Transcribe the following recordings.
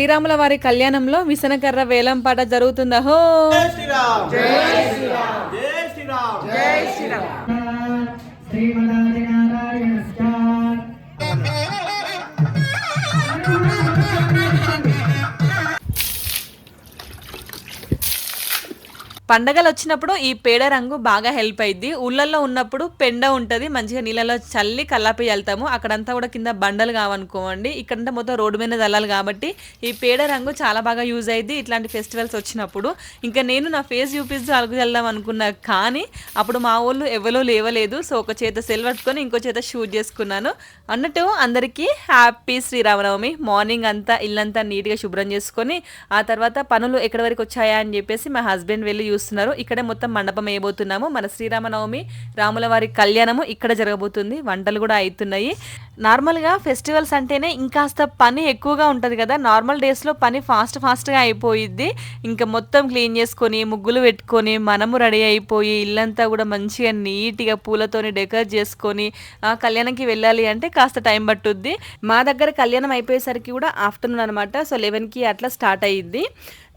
శ్రీరాముల వారి కళ్యాణంలో విసనకర్ర వేలం పాట జరుగుతుందా? హో! జై శ్రీరామ్. పండగలు వచ్చినప్పుడు ఈ పేడ రంగు బాగా హెల్ప్ అయింది ఊళ్ళల్లో ఉన్నప్పుడు పెండ ఉంటుంది మంచిగా నీళ్ళలో చల్లి కల్లాపి వెళ్తాము అక్కడంతా కూడా కింద బండలు కావనుకోండి ఇక్కడంతా మొత్తం రోడ్డు మీద చల్లాలి కాబట్టి ఈ పేడ రంగు చాలా బాగా యూజ్ అయింది ఇట్లాంటి ఫెస్టివల్స్ వచ్చినప్పుడు. ఇంకా నేను నా ఫేస్ చూపిస్తూ అలుగు వెళ్దాం అనుకున్నా కానీ అప్పుడు మా ఊళ్ళు ఎవరో లేవలేదు. సో ఒక చేత సెల్ పట్టుకొని ఇంకో చేత షూట్ చేసుకున్నాను. అన్నట్టు అందరికీ హ్యాపీ శ్రీరామనవమి. మార్నింగ్ అంతా ఇల్లంతా నీట్గా శుభ్రం చేసుకొని ఆ తర్వాత పనులు ఎక్కడి వరకు వచ్చాయా అని చెప్పేసి మా హస్బెండ్ వెళ్ళి చూస్తున్నారు. ఇక్కడే మొత్తం మండపం వేయబోతున్నాము. మన శ్రీరామనవమి రాముల వారి కళ్యాణము ఇక్కడ జరగబోతుంది. వంటలు కూడా అవుతున్నాయి. నార్మల్గా ఫెస్టివల్స్ అంటేనే ఇంకాస్త పని ఎక్కువగా ఉంటుంది కదా. నార్మల్ డేస్లో పని ఫాస్ట్ ఫాస్ట్గా అయిపోయిద్ది. ఇంకా మొత్తం క్లీన్ చేసుకొని ముగ్గులు పెట్టుకొని మనము రెడీ అయిపోయి ఇల్లంతా కూడా మంచిగా నీట్గా పూలతోని డెకరేట్ చేసుకొని కళ్యాణంకి వెళ్ళాలి అంటే కాస్త టైం పట్టుద్ది. మా దగ్గర కళ్యాణం అయిపోయేసరికి కూడా ఆఫ్టర్నూన్ అనమాట సో లెవెన్కి అట్లా స్టార్ట్ అయ్యిద్ది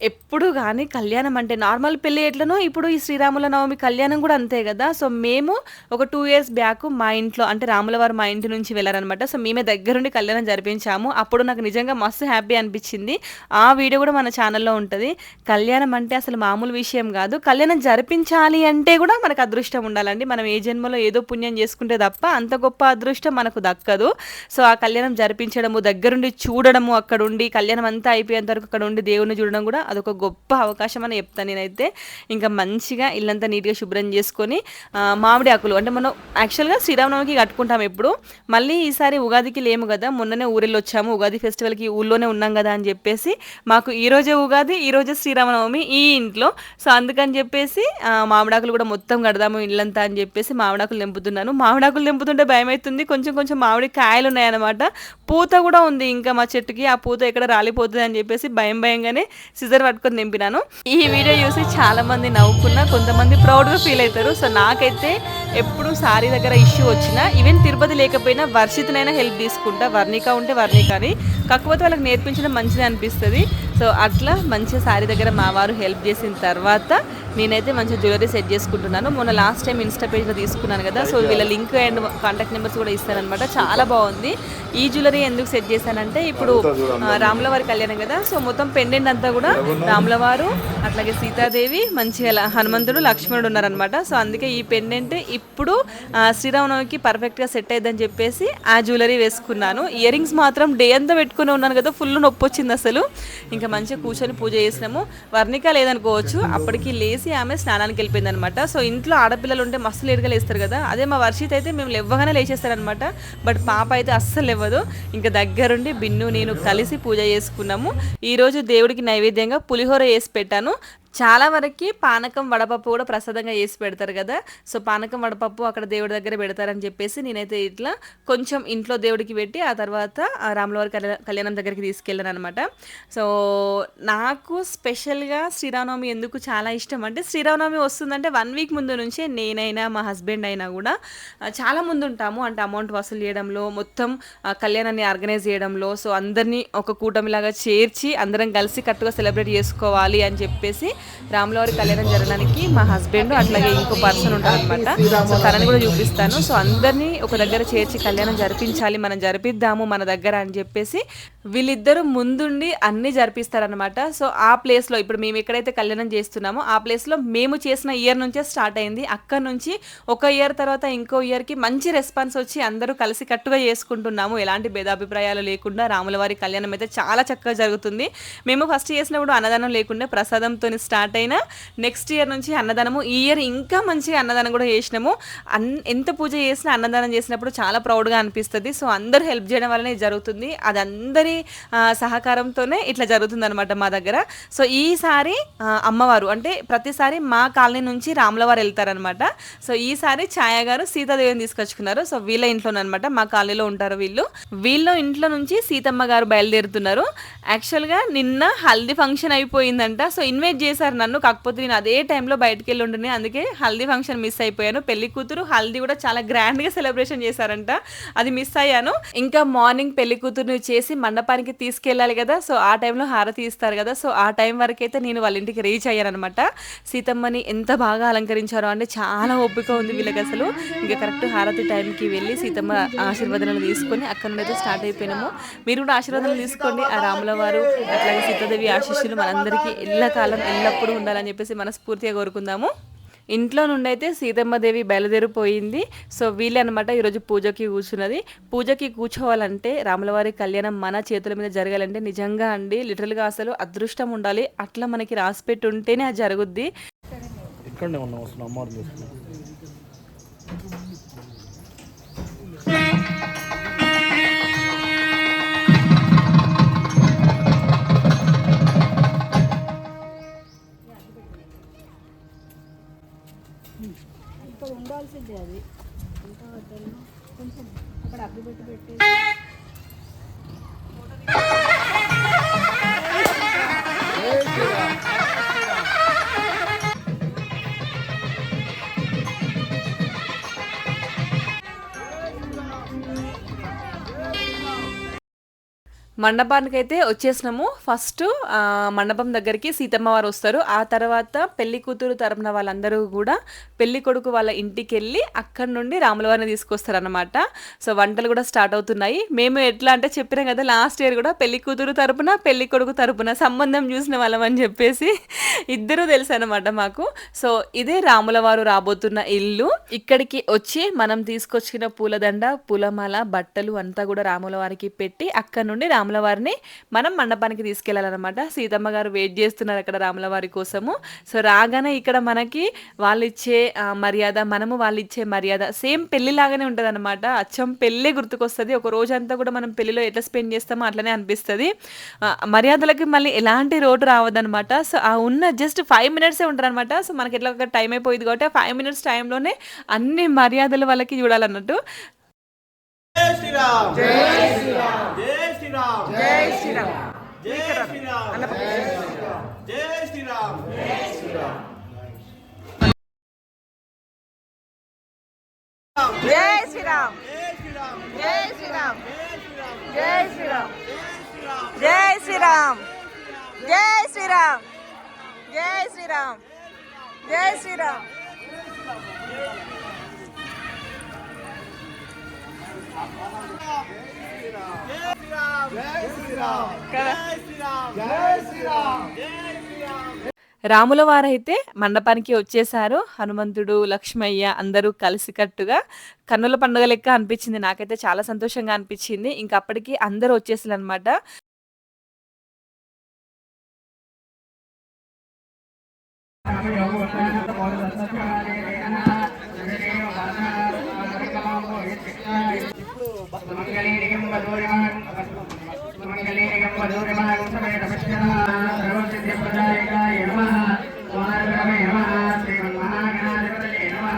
ఎప్పుడు కానీ కళ్యాణం అంటే నార్మల్ పెళ్ళి ఎట్లనో ఇప్పుడు ఈ శ్రీరాముల నవమి కళ్యాణం కూడా అంతే కదా. సో మేము ఒక టూ ఇయర్స్ బ్యాక్ మా ఇంట్లో అంటే రాముల వారు మా ఇంటి నుంచి వెళ్ళారనమాట సో మేమే దగ్గరుండి కళ్యాణం జరిపించాము. అప్పుడు నాకు నిజంగా మస్తు హ్యాపీ అనిపించింది. ఆ వీడియో కూడా మన ఛానల్లో ఉంటుంది. కళ్యాణం అంటే అసలు మామూలు విషయం కాదు. కళ్యాణం జరిపించాలి అంటే కూడా మనకు అదృష్టం ఉండాలండి. మనం ఏ జన్మలో ఏదో పుణ్యం చేసుకుంటే తప్ప అంత గొప్ప అదృష్టం మనకు దక్కదు. సో ఆ కళ్యాణం జరిపించడము దగ్గరుండి చూడడము అక్కడుండి కళ్యాణం అంతా అయిపోయేంత వరకు అక్కడ ఉండి దేవుని చూడడం కూడా అదొక గొప్ప అవకాశం అని చెప్తాను నేనైతే. ఇంకా మంచిగా ఇల్లంతా నీట్గా శుభ్రం చేసుకొని మామిడి ఆకులు అంటే మనం యాక్చువల్గా శ్రీరామనవమికి కట్టుకుంటాం ఎప్పుడు. మళ్ళీ ఈసారి ఉగాదికి లేము కదా మొన్ననే ఊరెళ్ళి వచ్చాము ఉగాది ఫెస్టివల్కి ఊళ్ళోనే ఉన్నాం కదా అని చెప్పేసి మాకు ఈరోజే ఉగాది ఈ రోజే శ్రీరామనవమి ఈ ఇంట్లో. సో అందుకని చెప్పేసి మామిడాకులు కూడా మొత్తం కడదాము ఇల్లంతా అని చెప్పేసి మామిడాకులు నింపుతున్నాను మామిడాకులు నింపుతుంటే భయం అవుతుంది కొంచెం కొంచెం మామిడి కాయలు ఉన్నాయన్నమాట. పూత కూడా ఉంది ఇంకా మా చెట్టుకి. ఆ పూత ఎక్కడ రాలిపోతుంది అని చెప్పేసి భయం భయంగానే సిజర్ పట్టుకొని నింపినాను ఈ వీడియో చూసి చాలా మంది నవ్వుకున్నా కొంతమంది ప్రౌడ్గా ఫీల్ అవుతారు. సో నాకైతే ఎప్పుడు సారీ దగ్గర ఇష్యూ వచ్చినా ఈవెన్ తిరుపతి లేకపోయినా వర్షితనైనా హెల్ప్ తీసుకుంటా. వర్ణిక ఉంటే వర్ణికని. కాకపోతే వాళ్ళకి నేర్పించడం మంచిది అనిపిస్తుంది. సో అట్లా మంచిగా సారీ దగ్గర మా వారు హెల్ప్ చేసిన తర్వాత నేనైతే మంచిగా జ్యువెలరీ సెట్ చేసుకుంటున్నాను. మొన్న లాస్ట్ టైం ఇన్స్టా పేజ్లో తీసుకున్నాను కదా సో వీళ్ళ లింక్ అండ్ కాంటాక్ట్ నెంబర్స్ కూడా ఇస్తానన్నమాట చాలా బాగుంది. ఈ జ్యువెలరీ ఎందుకు సెట్ చేశానంటే ఇప్పుడు ఆ, రాముల వారి కళ్యాణం కదా సో మొత్తం పెండెంట్ అంతా కూడా రాముల వారు అట్లాగే సీతాదేవి మంచిగా హనుమంతుడు లక్ష్మణుడు ఉన్నారనమాట సో అందుకే ఈ పెండెంట్ ఇప్పుడు శ్రీరామనవమికి పర్ఫెక్ట్గా సెట్ అయ్యిందని చెప్పేసి ఆ జ్యువెలరీ వేసుకున్నాను. ఇయర్ రింగ్స్ మాత్రం డే అంతా పెట్టుకుని ఉన్నాను కదా ఫుల్ నొప్పి వచ్చింది అసలు. ఇంకా మంచిగా కూర్చొని పూజ చేసినాము. వర్ణిక లేదనుకోవచ్చు. అప్పటికి లేచి ఆమె స్నానానికి వెళ్ళిపోయింది అనమాట సో ఇంట్లో ఆడపిల్లలు ఉంటే మస్తు లేటుగా లేస్తారు కదా. అదే మా వర్షిత్ అయితే మేము లేవగానే లేచేస్తారనమాట. బట్ పాప అయితే అస్సలు లేవదు. ఇంకా దగ్గరుండి బిన్ను నేను కలిసి పూజ చేసుకున్నాము. ఈరోజు దేవుడికి నైవేద్యంగా పులిహోర వేసి పెట్టాను. చాలా వరకు పానకం వడపప్పు కూడా ప్రసాదంగా వేసి పెడతారు కదా. సో పానకం వడపప్పు అక్కడ దేవుడి దగ్గర పెడతారని చెప్పేసి నేనైతే ఇట్లా కొంచెం ఇంట్లో దేవుడికి పెట్టి ఆ తర్వాత రాములవారి కళ్యాణ- కళ్యాణం దగ్గరికి తీసుకెళ్ళాను అనమాట సో నాకు స్పెషల్గా శ్రీరామనవమి ఎందుకు చాలా ఇష్టం అంటే శ్రీరామనవమి వస్తుందంటే వన్ వీక్ ముందు నుంచే నేనైనా మా హస్బెండ్ అయినా కూడా చాలా ముందు ఉంటాము. అంటే అమౌంట్ వసూలు చేయడంలో మొత్తం కళ్యాణాన్ని ఆర్గనైజ్ చేయడంలో సో అందరినీ ఒక కూటమిలాగా చేర్చి అందరం కలిసి కట్టుగా సెలబ్రేట్ చేసుకోవాలి అని చెప్పేసి రాములవారి కళ్యాణం జరగడానికి మా హస్బెండ్ అట్లాగే ఇంకో పర్సన్ ఉంటారనమాట సో తనని కూడా చూపిస్తాను. సో అందరినీ ఒక దగ్గర చేర్చి కళ్యాణం జరిపించాలి మనం జరిపిద్దాము మన దగ్గర అని చెప్పేసి వీళ్ళిద్దరూ ముందుండి అన్ని జరిపిస్తారనమాట సో ఆ ప్లేస్లో ఇప్పుడు మేము ఎక్కడైతే కళ్యాణం చేస్తున్నామో ఆ ప్లేస్లో మేము చేసిన ఇయర్ నుంచే స్టార్ట్ అయింది. అక్కడ నుంచి ఒక ఇయర్ తర్వాత ఇంకో ఇయర్కి మంచి రెస్పాన్స్ వచ్చి అందరూ కలిసి కట్టుగా చేసుకుంటున్నాము. ఎలాంటి భేదాభిప్రాయాలు లేకుండా రాముల వారి కళ్యాణం అయితే చాలా చక్కగా జరుగుతుంది. మేము ఫస్ట్ చేసినప్పుడు అన్నదానం లేకుండా ప్రసాదంతో స్టార్ట్ అయిన నెక్స్ట్ ఇయర్ నుంచి అన్నదానము ఈ ఇయర్ ఇంకా మంచిగా అన్నదానం కూడా చేసినాము. అన్ ఎంత పూజ చేసినా అన్నదానం చేసినప్పుడు చాలా ప్రౌడ్గా అనిపిస్తుంది. సో అందరూ హెల్ప్ చేయడం వల్లనే జరుగుతుంది. అది అందరి సహకారంతోనే ఇట్లా జరుగుతుందనమాట మా దగ్గర. సో ఈసారి అమ్మవారు అంటే ప్రతిసారి మా కాలనీ నుంచి రాములవారు వెళ్తారనమాట సో ఈసారి ఛాయ గారు సీతాదేవిని తీసుకొచ్చుకున్నారు. సో వీళ్ళ ఇంట్లోనమాట మా కాలనీలో ఉంటారు వీళ్ళు. వీళ్ళ ఇంట్లో నుంచి సీతమ్మ గారు బయలుదేరుతున్నారు. యాక్చువల్గా నిన్న హల్దీ ఫంక్షన్ అయిపోయిందంట. సో ఇన్వైట్ చేశారు నన్ను. కాకపోతే నేను అదే టైంలో బయటకు వెళ్ళి ఉంటున్నాను అందుకే హల్దీ ఫంక్షన్ మిస్ అయిపోయాను. పెళ్ళి కూతురు హల్దీ కూడా చాలా గ్రాండ్గా సెలబ్రేషన్ చేశారంట. అది మిస్ అయ్యాను. ఇంకా మార్నింగ్ పెళ్ళి కూతురుని చేసి మండపం మండపానికి తీసుకెళ్ళాలి కదా. సో ఆ టైంలో హారతి ఇస్తారు కదా. సో ఆ టైం వరకు అయితే నేను వాళ్ళ ఇంటికి రీచ్ అయ్యానమాట సీతమ్మని ఎంత బాగా అలంకరించారో అంటే చాలా ఓపిక ఉంది వీళ్ళకి అసలు. ఇంకా కరెక్ట్ హారతి టైంకి వెళ్ళి సీతమ్మ ఆశీర్వాదాలు తీసుకొని అక్కడ నుండి అయితే స్టార్ట్ అయిపోయినాము. మీరు కూడా ఆశీర్వాదాలు తీసుకోండి. ఆ రాముల వారు అట్లాగే సీతాదేవి ఆశీస్సులు మనందరికీ ఎల్లకాలం ఎల్లప్పుడూ ఉండాలని చెప్పేసి మనస్ఫూర్తిగా కోరుకుందాము. ఇంట్లో నుండి అయితే సీతమ్మదేవి బయలుదేరిపోయింది. సో వీళ్ళే అనమాట ఈరోజు పూజకి కూర్చున్నది. పూజకి కూర్చోవాలంటే రాములవారి కళ్యాణం మన చేతుల మీద జరగాలంటే నిజంగా అండి లిటరల్గా అసలు అదృష్టం ఉండాలి. అట్లా మనకి రాసిపెట్టి ఉంటేనే అది జరుగుద్ది. ఇక్కడనే ఉన్నాం అసలు మండపానికి అయితే వచ్చేసినాము ఫస్ట్ మండపం దగ్గరికి సీతమ్మ వారు వస్తారు. ఆ తర్వాత పెళ్ళి కూతురు తరపున వాళ్ళందరూ కూడా పెళ్ళి కొడుకు వాళ్ళ ఇంటికి వెళ్ళి అక్కడ నుండి రాములవారిని తీసుకొస్తారు అనమాట సో వంటలు కూడా స్టార్ట్ అవుతున్నాయి. మేము ఎట్లా అంటే చెప్పినాం కదా లాస్ట్ ఇయర్ కూడా పెళ్ళి కూతురు తరపున పెళ్ళి కొడుకు తరపున సంబంధం చూసిన వాళ్ళం అని చెప్పేసి ఇద్దరు తెలుసు అనమాట మాకు. సో ఇదే రాములవారు రాబోతున్న ఇల్లు. ఇక్కడికి వచ్చి మనం తీసుకొచ్చిన పూలదండ పూలమాల బట్టలు అంతా కూడా రాములవారికి పెట్టి అక్కడ నుండి రాము వారిని మనం మండపానికి తీసుకెళ్ళాలన్నమాట. సీతమ్మ గారు వెయిట్ చేస్తున్నారు అక్కడ రాముల వారి కోసము. సో రాగానే ఇక్కడ మనకి వాళ్ళు ఇచ్చే మర్యాద మనము వాళ్ళు ఇచ్చే మర్యాద సేమ్ పెళ్ళి లాగానే ఉంటుంది అనమాట అచ్చం పెళ్ళే గుర్తుకొస్తుంది. ఒక రోజంతా కూడా మనం పెళ్ళిలో ఎట్లా స్పెండ్ చేస్తామో అట్లనే అనిపిస్తుంది. మర్యాదలకి మళ్ళీ ఎలాంటి రోడ్డు రావద్దనమాట సో ఆ ఉన్న జస్ట్ ఫైవ్ మినిట్సే ఉంటారు అనమాట సో మనకి ఎట్లా ఒక టైం అయిపోయింది కాబట్టి ఆ ఫైవ్ మినిట్స్ టైంలోనే అన్ని మర్యాదలు వాళ్ళకి చూడాలన్నట్టు. జై శ్రీరామ్. జై శ్రీరామ్. జై శ్రీరామ్ జై శ్రీరామ్ జై శ్రీరామ్ జై శ్రీరామ్ జై శ్రీరామ్ జై శ్రీరామ్ జై శ్రీరామ్ జై శ్రీరామ్ జై శ్రీరామ్ జై శ్రీరామ్ జై శ్రీరామ్ జై శ్రీరామ్ జై శ్రీరామ్. జై శ్రీరామ్. జై శ్రీరామ్. జై శ్రీరామ్. జై శ్రీరామ్. రాముల వారైతే మండపానికి వచ్చేసారు హనుమంతుడు లక్ష్మయ్య అందరూ కలిసికట్టుగా కన్నుల పండుగ లెక్క అనిపించింది. నాకైతే చాలా సంతోషంగా అనిపించింది. ఇంకా అప్పటికి అందరూ వచ్చేసారు అనమాట మంగళీనికం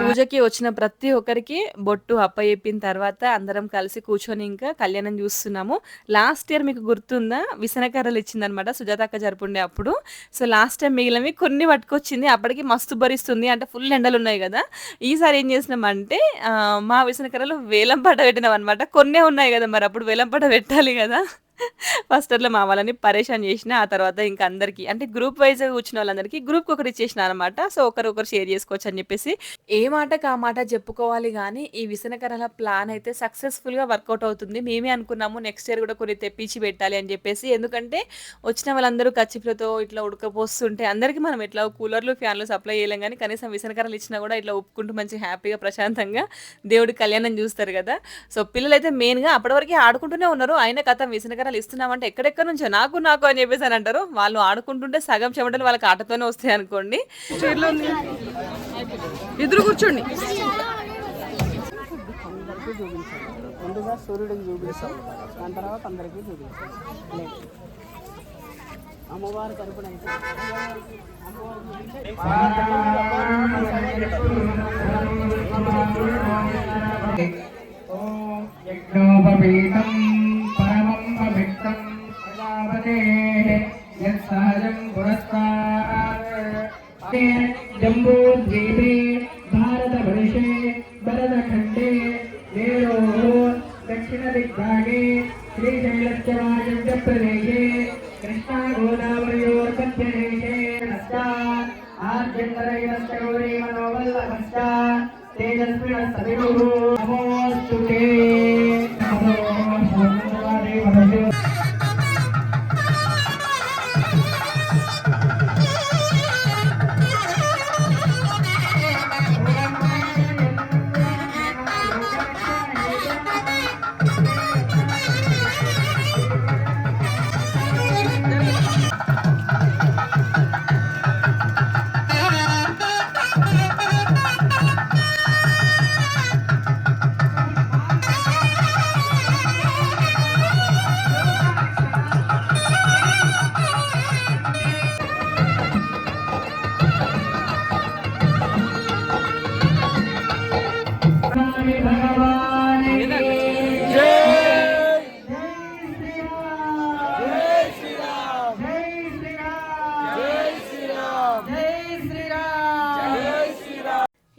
పూజకి వచ్చిన ప్రతి ఒక్కరికి బొట్టు అప్పచెప్పిన తర్వాత అందరం కలిసి కూర్చొని ఇంకా కళ్యాణం చూస్తున్నాము. లాస్ట్ ఇయర్ మీకు గుర్తుందా? విసనకర్రలు ఇచ్చిందనమాట సుజాతక్క జరుపుండే అప్పుడు. సో లాస్ట్ టైం మిగిలినవి కొన్ని పట్టుకొచ్చింది. అప్పటికి మస్తు భరిస్తుంది. అంటే ఫుల్ ఎండలు ఉన్నాయి కదా. ఈసారి ఏం చేసినామంటే మా విసనకర్రలు వేలం పట పెట్టినాం అనమాట కొన్నే ఉన్నాయి కదా మరి అప్పుడు వేలం పట పెట్టాలి కదా. ఫస్ట్ అట్లా మా వాళ్ళని పరేషాన్ చేసిన ఆ తర్వాత ఇంకా అందరికీ అంటే గ్రూప్ వైజ్ వచ్చిన వాళ్ళందరికీ గ్రూప్ ఒకటి ఇచ్చేసిన అనమాట సో ఒకరు ఒకరు షేర్ చేసుకోవచ్చు అని చెప్పేసి. ఏ మాటకు ఆ మాట చెప్పుకోవాలి కానీ ఈ విసనకరల ప్లాన్ అయితే సక్సెస్ఫుల్గా వర్కౌట్ అవుతుంది. మేమే అనుకున్నాము నెక్స్ట్ ఇయర్ కూడా కొన్ని తెప్పించి పెట్టాలి అని చెప్పేసి. ఎందుకంటే వచ్చిన వాళ్ళందరూ కచ్చిపులతో ఇట్లా ఉడకపోస్తుంటే అందరికీ మనం ఇట్లా కూలర్లు ఫ్యాన్లు సప్లై చేయలేం కానీ కనీసం విసనకరలు ఇచ్చినా కూడా ఇట్లా ఒప్పుకుంటూ మంచి హ్యాపీగా ప్రశాంతంగా దేవుడి కళ్యాణం చూస్తారు కదా. సో పిల్లలు అయితే మెయిన్గా అప్పటి వరకు ఆడుకుంటూనే ఉన్నారు. అయిన కథ విసనకరాలు ఇస్తున్నామంటే ఎక్కడెక్కడ నుంచో నాకు నాకు అని చెప్పేసి అని అంటారు. వాళ్ళు ఆడుకుంటుంటే సగం చెమటలు వాళ్ళకి ఆటతోనే వస్తాయి అనుకోండి. ఇద్దరు కూర్చోండి. ముందుగా సూర్యుడికి చూపిస్తాం. దాని తర్వాత అందరికీ చూపిస్తాం. లేదు. అమ్మవారి తరపున అయితే. श्रीशैलस्यमार्यप्रदेशे कृष्णागोदावर्योर्मध्यदेशे आर्जन्तरैरस्य गौरी मनोवल्लभश्च तेजस्विनः सविदुः नमोऽस्तु ते नमो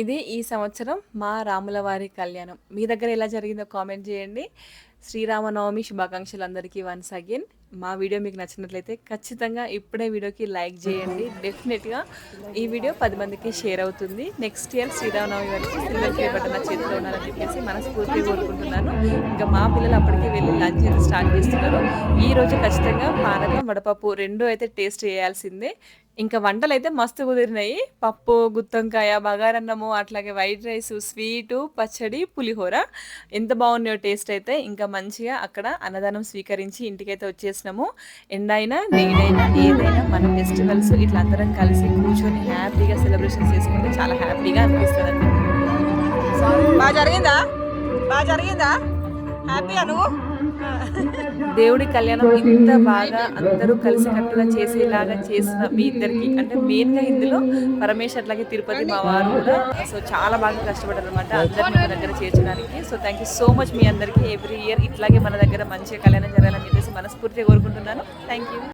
ఇది ఈ సంవత్సరం మా రాముల వారి కళ్యాణం. మీ దగ్గర ఎలా జరిగిందో కామెంట్ చేయండి. శ్రీరామనవమి శుభాకాంక్షలు అందరికీ వన్స్ అగైన్ మా వీడియో మీకు నచ్చినట్లయితే ఖచ్చితంగా ఇప్పుడే వీడియోకి లైక్ చేయండి. డెఫినెట్గా ఈ వీడియో పది మందికి షేర్ అవుతుంది. నెక్స్ట్ ఇయర్ శ్రీరామనవమి వరకు సిల్వర్ ప్లే బటన్ నా చేతిలో ఉన్నారని చెప్పేసి మనస్ఫూర్తిగా కోరుకుంటున్నాను. ఇంకా మా పిల్లలు అప్పటికే వెళ్ళి లంచ్ అయితే స్టార్ట్ చేస్తున్నారు. ఈ రోజు ఖచ్చితంగా పానకం వడపప్పు రెండూ అయితే టేస్ట్ చేయాల్సిందే. ఇంకా వంటలు అయితే మస్తు కుదిరినాయి. పప్పు గుత్తొంకాయ బగారన్నము అట్లాగే వైట్ రైస్ స్వీటు పచ్చడి పులిహోర. ఎంత బాగున్నాయో టేస్ట్ అయితే ఇంకా మంచిగా అక్కడ అన్నదానం స్వీకరించి ఇంటికైతే వచ్చేసినాము. ఎండైనా నేనైనా ఏదైనా మన ఫెస్టివల్స్ ఇట్లా అందరం కలిసి కూర్చొని హ్యాపీగా సెలబ్రేషన్ చేసుకుంటే చాలా హ్యాపీగా అనిపిస్తుంది బాగా జరిగిందా? బాగా జరిగిందా? హ్యాపీయా నువ్వు? దేవుడి కళ్యాణం ఇంత బాగా అందరూ కలిసికట్టుగా చేసేలాగా చేసిన మీ ఇద్దరికి. అంటే మెయిన్గా ఇందులో పరమేశ్వర్ అట్లాగే తిరుపతి మా వారు కూడా. సో చాలా బాగా కష్టపడారు అనమాట అందరినీ మన దగ్గర చేర్చడానికి. So thank you so much మీ అందరికీ. ఎవ్రీ ఇయర్ ఇట్లాగే మన దగ్గర మంచిగా కళ్యాణం జరగాలని చెప్పేసి మనస్ఫూర్తిగా కోరుకుంటున్నాను. Thank you